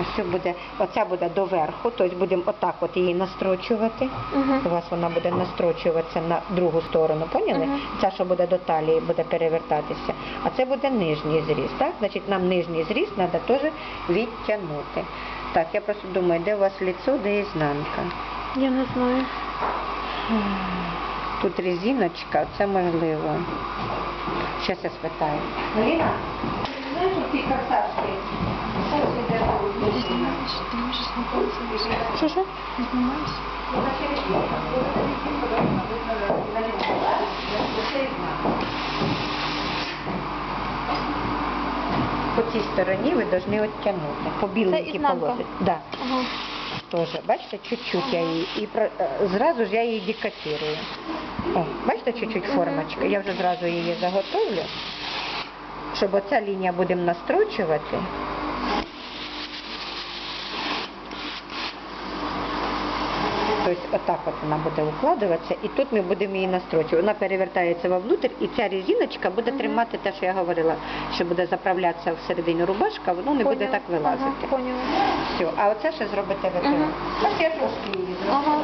Ось буде, оця буде доверху, тобто будемо отак от її настрочувати. Угу. У вас вона буде настрочуватися на другу сторону, поняли? Мгм. Ця, що буде до талії, буде перевертатися. А це буде нижній зріз, так? Значить, нам нижній зріз треба теж відтягнути. Так, я просто думаю, де у вас лицо, де ізнанка. Я не знаю. Тут резиночка, це можливо. Щас я спитаю. Маріна, ти знаєш, ці корсажки? Що що? По цій стороні ви повинні оттягнути. По біленькій ізнанка? Да. Ага. Тоже, бачите, чуть-чуть я її і про- е, зразу ж я її декатирую. О, бачите, чуть-чуть формочка. Я вже зразу її заготовлю, щоб оця лінія будемо настрочувати. Тобто отак от вона буде укладуватися, і тут ми будемо її настрочувати. Вона перевертається вовнутрь, і ця резиночка буде угу. тримати те, що я говорила, що буде заправлятися всередину рубашка, воно не буде так вилазити. Ага. Все, а оце ще зробите ви. Угу. Ось я трошки її зроблю. Ага.